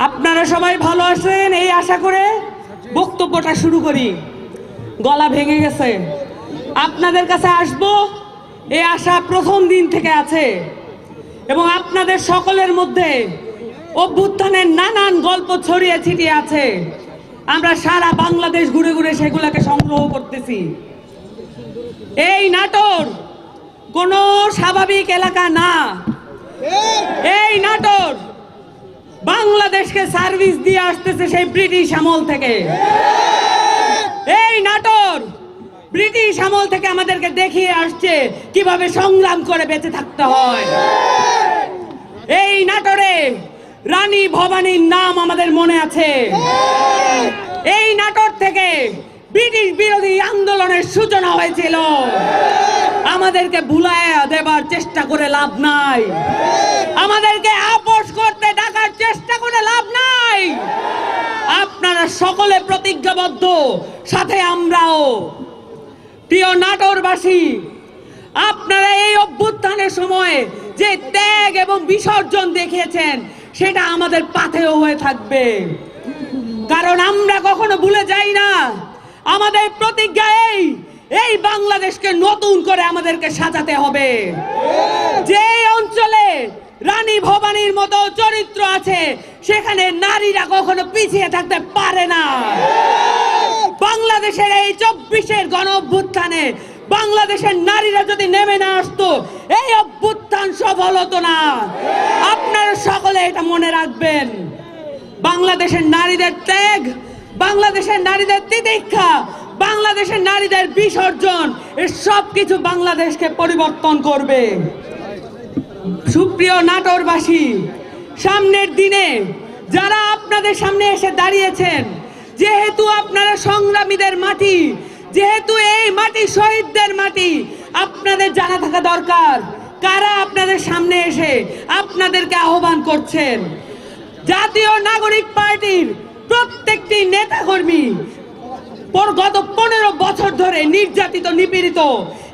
আপনারা সবাই ভালো আছেন? এই আশা করে বক্তব্যটা শুরু করি। গলা ভেঙে গেছে। আপনাদের কাছে আসব। এই আশা প্রথম দিন থেকে আছে। এবং আপনাদের সকলের মধ্যে অভ্যুত্থানের নানান গল্প ছড়িয়ে ছিটিয়ে আছে। আমরা সারা বাংলাদেশ ঘুরে ঘুরে সেগুলোকে সংগ্রহ করতেছি। এই নাটোর কোনো স্বাভাবিক এলাকা না। এই নাটোর বাংলাদেশকে সার্ভিস দিয়ে আসতেছে সেই ব্রিটিশ আমল থেকে। এই নাটোর ব্রিটিশ আমল থেকে আমাদেরকে দেখিয়ে আসছে কীভাবে সংগ্রাম করে বেঁচে থাকতে হয়। এই নাটোরে রানী ভবানীর নাম আমাদের মনে আছে। এই নাটোর থেকে ব্রিটিশ বিরোধী আন্দোলনের সূচনা হয়েছিল। আমাদেরকে ভুলায় দেবার চেষ্টা করে লাভ নাই। আমাদেরকে আপোষ করতে ডাকার চেষ্টা করে লাভ নাই। আপনারা সকলে প্রতিজ্ঞাবদ্ধ, সাথে আমরাও। প্রিয় নাটোরবাসী, আপনারা এই অভ্যুত্থানের সময় যে ত্যাগ এবং বিসর্জন দেখিয়েছেন, সেটা আমাদের পাথেও হয়ে থাকবে। কারণ আমরা কখনো ভুলে যাই না, আমাদের প্রতিজ্ঞা এই এই বাংলাদেশকে নতুন করে আমাদেরকে সাজাতে হবে। যে অঞ্চলে রানী ভবানীর মতো চরিত্র আছে, সেখানে নারীরা কখনো পিছিয়ে থাকতে পারে না। বাংলাদেশের এই চব্বিশের গণ অভ্যুত্থানে বাংলাদেশের নারীরা যদি নেমে না আসতো, এই অভ্যুত্থান সফল হতো না। আপনারা সকলে এটা মনে রাখবেন। বাংলাদেশের নারীদের ত্যাগ, বাংলাদেশের নারীদের তিতিক্ষা বাংলাদেশের নারীদের বিসর্জন, এ সব কিছু বাংলাদেশকে পরিবর্তন করবে। সুপ্রিয় নাটোরবাসী, সামনের দিনে যারা আপনাদের সামনে এসে দাঁড়িয়েছেন, যেহেতু আপনারা সংগ্রামীদের মাটি, যেহেতু এই মাটি শহীদদের মাটি, আপনাদের জানা থাকা দরকার। কারা আপনাদের সামনে এসে আপনাদেরকে আহ্বান করছেন? জাতীয় নাগরিক পার্টির প্রত্যেকটি নেতাকর্মী পর গত পনেরো বছর ধরে নির্যাতিত, নিপীড়িত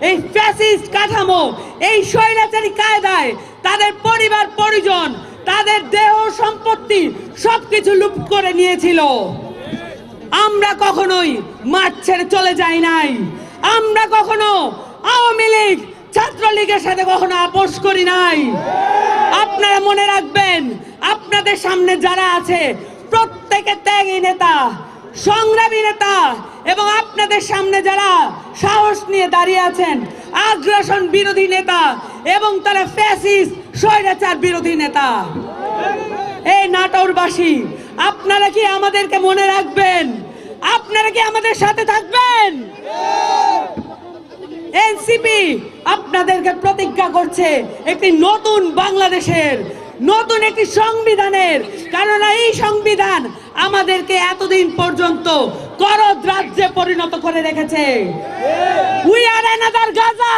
এই ফ্যাসিস্ট কাঠামো, এই স্বৈরাচারী কায়দায় তাদের পরিবার, পরিজন, তাদের দেহ, সম্পত্তি সবকিছু লুপ করে নিয়েছিল। আমরা কখনোই মাঠ ছেড়ে চলে যাই নাই। আমরা কখনো আওয়ামী লীগ, ছাত্রলীগের সাথে কখনো আপোষ করি নাই। আপনারা মনে রাখবেন, আপনাদের সামনে যারা আছে, প্রত্যেকে ত্যাগী নেতা সংগ্রামী নেতা এবং আপনাদের সামনে যারা সাহস নিয়ে দাঁড়িয়ে আছেন, আগ্রাসন বিরোধী নেতা এবং তারা ফ্যাসিস স্বৈরাচার বিরোধী নেতা। এই নাটোরবাসী, আপনারা কি আমাদেরকে মনে রাখবেন? আপনারা কি আমাদের সাথে থাকবেন? এনসিপি আপনাদেরকে প্রতিজ্ঞা করছে একটি নতুন বাংলাদেশের নতুন একটি সংবিধানের। কারণ এই সংবিধান আমাদেরকে এতদিন পর্যন্ত করদ রাজ্যে পরিণত করে রেখেছে। উই আর অ্যানাদার গাজা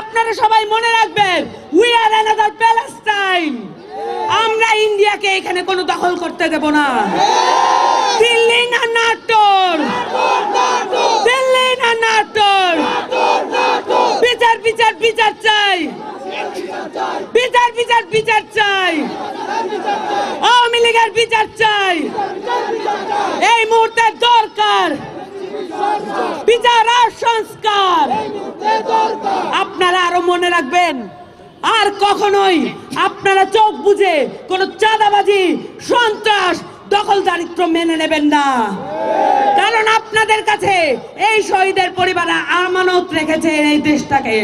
আপনারা সবাই মনে রাখবেন উই আর অ্যানাদার প্যালেস্টাইন আমরা ইন্ডিয়াকে এখানে কোনো দখল করতে দেব না। দিল্লি না নাটোর দিল্লি না নাটোর বিচার বিচার বিচার চাই বিচার বিচার বিচার চাই আওয়ামী লীগের বিচার চাই এই মুহূর্তে দরকার বিচার আর সংস্কার। আপনারা আরও মনে রাখবেন, আর কখনোই আপনারা চোখ বুঝে কোন চাঁদাবাজি, সন্ত্রাস, দখলদারিত্ব মেনে নেবেন না। কারণ আপনাদের কাছে এই শহীদের পরিবার আমানত রেখেছে এই দেশটাকে।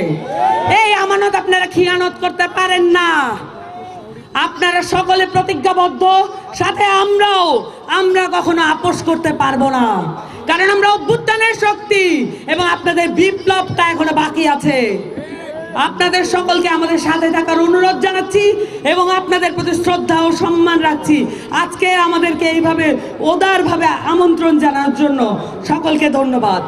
এই আমানত আপনারা খিয়ানত করতে পারেন না। আপনারা সকলে প্রতিজ্ঞাবদ্ধ, সাথে আমরাও, আমরা কখনো আপোষ করতে পারব না। কারণ আমরা অভ্যুত্থানের শক্তি এবং আপনাদের বিপ্লবটা এখনও বাকি আছে। আপনাদের সকলকে আমাদের সাথে থাকার অনুরোধ জানাচ্ছি এবং আপনাদের প্রতি শ্রদ্ধা ও সম্মান রাখছি। আজকে আমাদেরকে এইভাবে ওদারভাবে আমন্ত্রণ জানার জন্য সকলকে ধন্যবাদ।